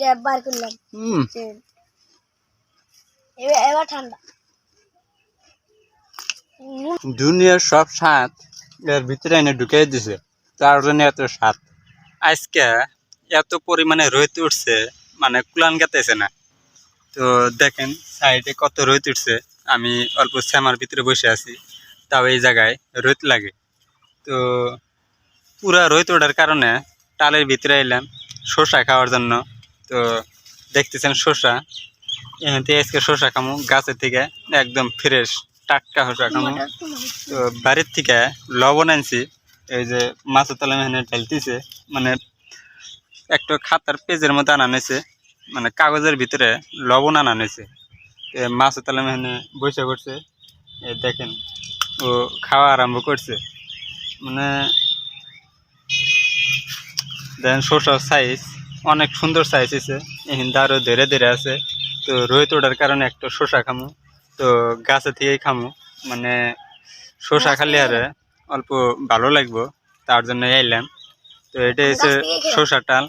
Gap বার করলাম। হুম। এবার এবার ঠান্ডা। দুনিয়ার সব স্বাদ এর ভিতরে এনে ঢুকিয়ে দিছে তার জন্য এত স্বাদ। আজকে এত পরিমাণে রোদ উঠছে মানে কুলান গেতেছে না। তো দেখেন সাইডে কত রোদ উঠছে আমি অল্প শ্যামার ভিতরে বসে আছি তাও এই জায়গায় রোদ লাগে। তো পুরা রোদ ওঠার কারণে টালের ভিতরে এলাম শসা খাওয়ার জন্য। তো দেখতেছেন শসা। এখান আজকে শসা খামু, গাছের থেকে একদম ফ্রেশ টাটকা শসা খামু। তো বাড়ির থেকে লবণ আনছি, এই যে মাছের তলা মেহনে ঢালতেছে মানে একটা খাতার পেজের মতো আনা নিয়েছে মানে কাগজের ভিতরে লবণ আনা নিয়েছে মাছের তলা মেহনে বসে করছে দেখেন, ও খাওয়া আরম্ভ করছে। মানে দেখেন শসার সাইজ অনেক সুন্দর সাইজ আছে এখানটা আরও ধীরে ধীরে আছে। তো রোহিত ওঠার কারণে একটা শসা খামু। তো গাছে থেকেই খামু। মানে শসা খালি আর অল্প ভালো লাগবো তার জন্য এলাম তো এটা হচ্ছে। শসা টাল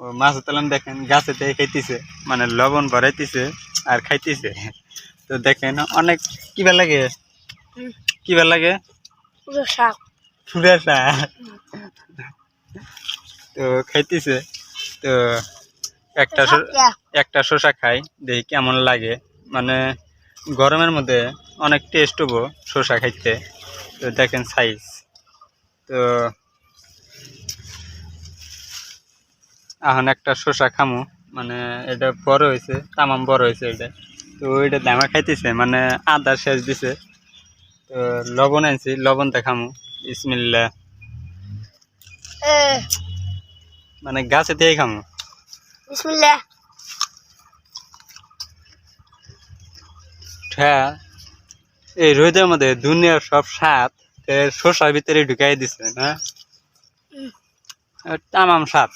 ও মাছ তালাম দেখেন গাছে থেকে খাইতেছে। মানে লবণ ভরাইতেছে আর খাইতেছে। তো দেখেন অনেক কিবা লাগে? হুম। কিবা লাগে? শাক। ফুরা শাক। তো খাইতেছে। তো একটা একটা শসা খাই দেখি কেমন লাগে। মানে গরমের মধ্যে অনেক টেস্ট হব শসা খাইতে। তো দেখেন সাইজ তো এখন একটা শসা খামু। মানে এটা বড় হয়েছে তামাম বড় হয়েছে এটা। তো ওইটা দামা খাইতেছে মানে আদা শেষ দিছে। তো লবণ আনছি লবণটা খামু। ইসমিল্লা মানে গাছে দিয়ে খামু। বিসমিল্লাহ। হ্যাঁ এই রোদের মধ্যে দুনিয়ার সব এর শসার ভিতরে ঢুকাই দিছে না? তামাম স্বাদ।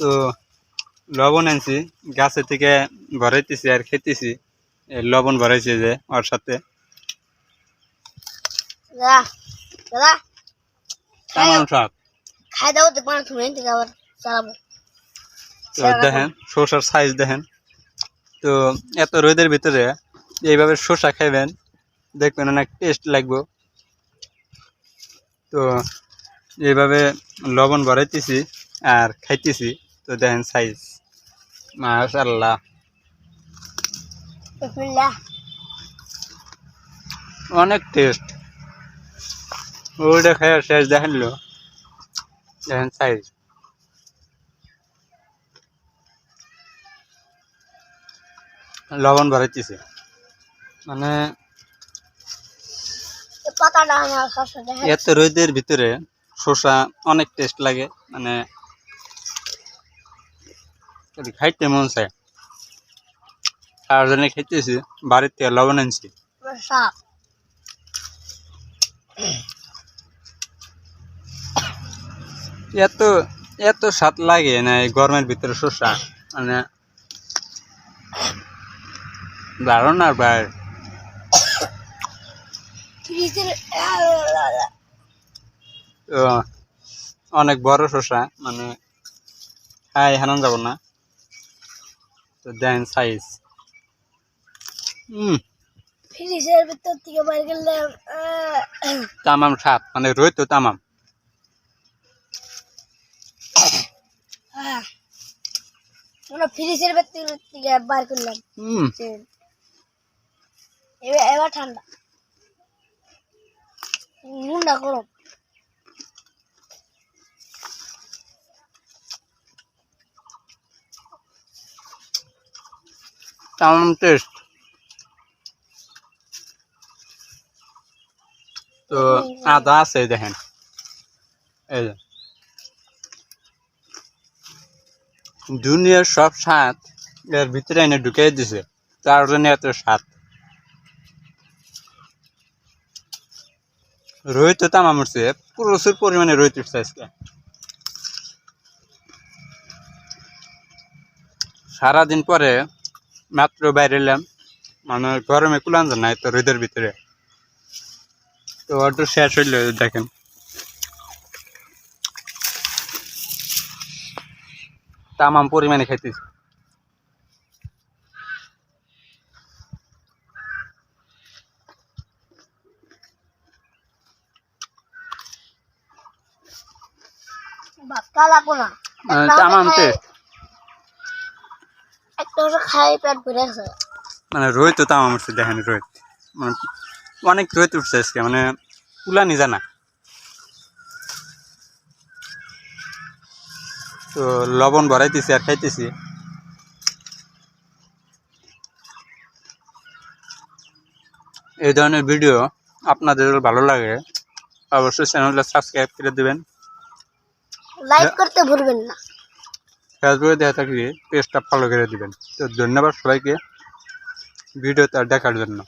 তো লবণ আনছি গাছে থেকে ভরাইতেছি আর খেতেছি। লবণ ভরাইছে যে ওর সাথে। তামাম স্বাদ। খাই দাও দেখব না তুমি থেকে আবার চালাবো। দেখেন শসার সাইজ দেখেন। তো এত রোদের ভিতরে এইভাবে শসা খাইবেন দেখবেন অনেক টেস্ট লাগবে। তো এইভাবে লবণ ভরাইতেছি আর খাইতেছি তো দেখেন সাইজ মাশাল্লাহ অনেক টেস্ট ওইটা খাই শেষ দেখেন লো। দেখেন সাইজ। লবণ ভরাইতেছি মানে এত রোদের ভিতরে শসা অনেক টেস্ট লাগে মানে খাইতে মন চায়। তার জন্য খাইতেছি বাড়ির থেকে লবণ আনছি পুরো শাক এত এত স্বাদ লাগে না এই গরমের ভিতরে শসা। মানে দারুণ আর ভাই। অনেক বড় শসা মানে খাই হারান যাব না। তো দেন সাইজ হুম ফ্রিজের ভিতর থেকে বাইরে গেলে তামাম স্বাদ মানে রই তো তামাম। আমরা ফ্রিজের ভিতর থেকে বার করলাম। হুম। এবার এবার ঠান্ডা। নুনটা গরম। তামাম টেস্ট তো আদা আছে দেখেন। এই যে দুনিয়ার সব স্বাদ এর ভিতরে এনে ঢুকিয়ে দিছে। তার জন্য এত স্বাদ রোহিত তো তামাম উঠছে প্রচুর পরিমাণে রোহিত উঠছে আজকে। সারাদিন পরে মাত্র বাইরে এলাম। মানে গরমে কুলান যায় না তো রোদের ভিতরে। তো অর্ডার শেষ হইল, দেখেন। তামাম পরিমাণে খাইতেছি। না তামাম টেস্ট। মানে রোহিত তো তামাম উঠছে দেখেন রোহিত। মানে অনেক রোহিত উঠছে আজকে মানে কুলানি জানা। তো লবণ ভরাইতেছি আর খাইতেছি। এই ধরনের ভিডিও আপনাদের ভালো লাগে অবশ্যই চ্যানেলটা সাবস্ক্রাইব করে দেবেন। লাইক করতে ভুলবেন না। ফেসবুকে দেখা থাকলে পেজটা ফলো করে দিবেন। তো ধন্যবাদ সবাইকে ভিডিও ভিডিওটা দেখার জন্য।